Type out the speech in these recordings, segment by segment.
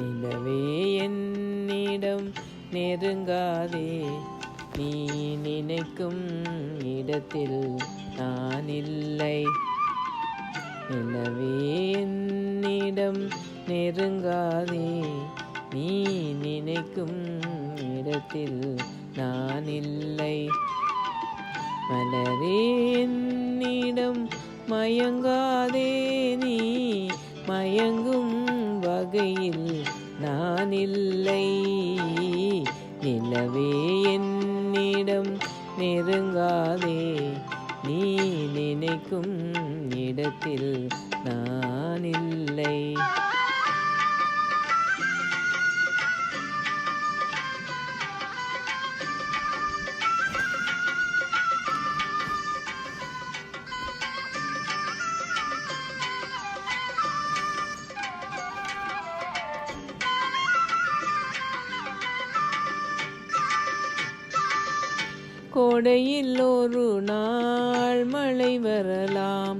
நிலவே என்னிடம் நெருங்காதே. நீ நினைக்கும் இடத்தில் நான் இல்லை. நிலவே என்னிடம் நெருங்காதே. நீ நினைக்கும் இடத்தில் நான் இல்லை. மலரே என்னிடம் மயங்காதே. நீ மயங்கும் வகையில் நான் இல்லை நிலவே என்னிடம் நெருங்காதே. நீ நினைக்கும் இடத்தில் நான் கோடையில் ஒரு நாள் மழை வரலாம்.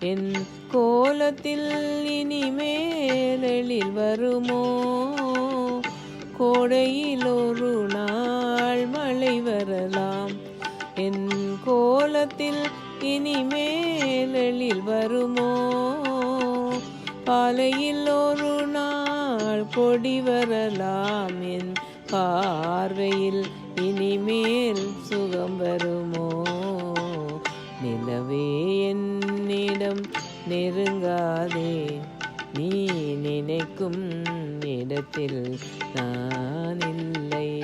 என் கோலத்தில் இனிமேலில் வருமோ? கோடையில் ஒரு நாள் மழை வரலாம். என் கோலத்தில் இனிமேலில் வருமோ? பாலையில் ஒரு நாள் நாள் கொடி வரலாம். என் பார்வையில் இனிமேல் சுகம் வருமோ? நிலவே என்னிடம் நெருங்காதே. நீ நினைக்கும் இடத்தில் நான் இல்லை.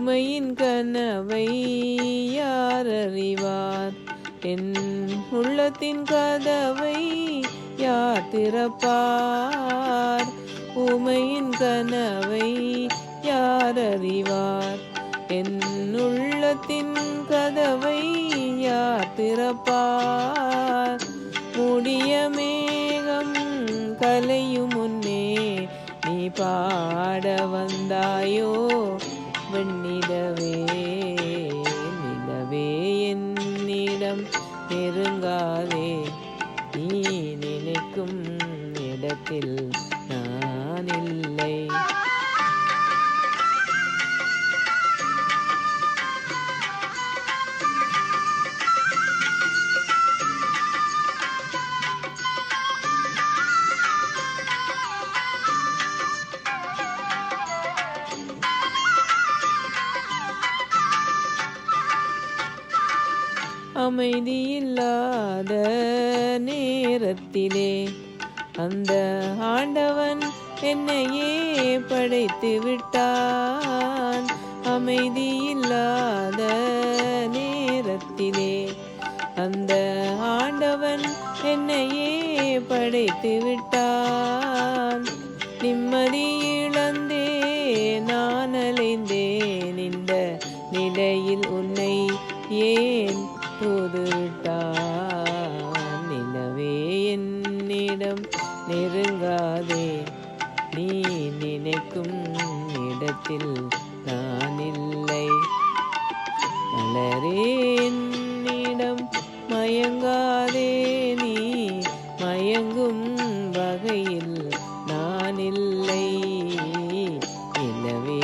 ஊமையின் கனவை யார் அறிவார்? என் உள்ளத்தின் கதவை யார் திறப்பார்? உமையின் கனவை யார் அறிவார்? என் உள்ளத்தின் கதவை யார் திறப்பார்? முடிய மேகம் கலையும் முன்னே நீ பாட வந்தாயோ? வெண்ணிலவே நிலவே என்னிடம் நெருங்காதே. நீ நினைக்கும் இடத்தில் நான் இல்லை அமைதியில்லாத நேரத்திலே அந்த ஆண்டவன் என்னையே படைத்து விட்டான். அமைதியில்லாத நேரத்திலே அந்த ஆண்டவன் என்னையே படைத்து விட்டான். நிம்மதி இழந்தே உலகத்தில் நான் இல்லை மலரே என்னிடம் மயங்காதே நீ. மயங்கும் வகையில் நான் இல்லை எனவே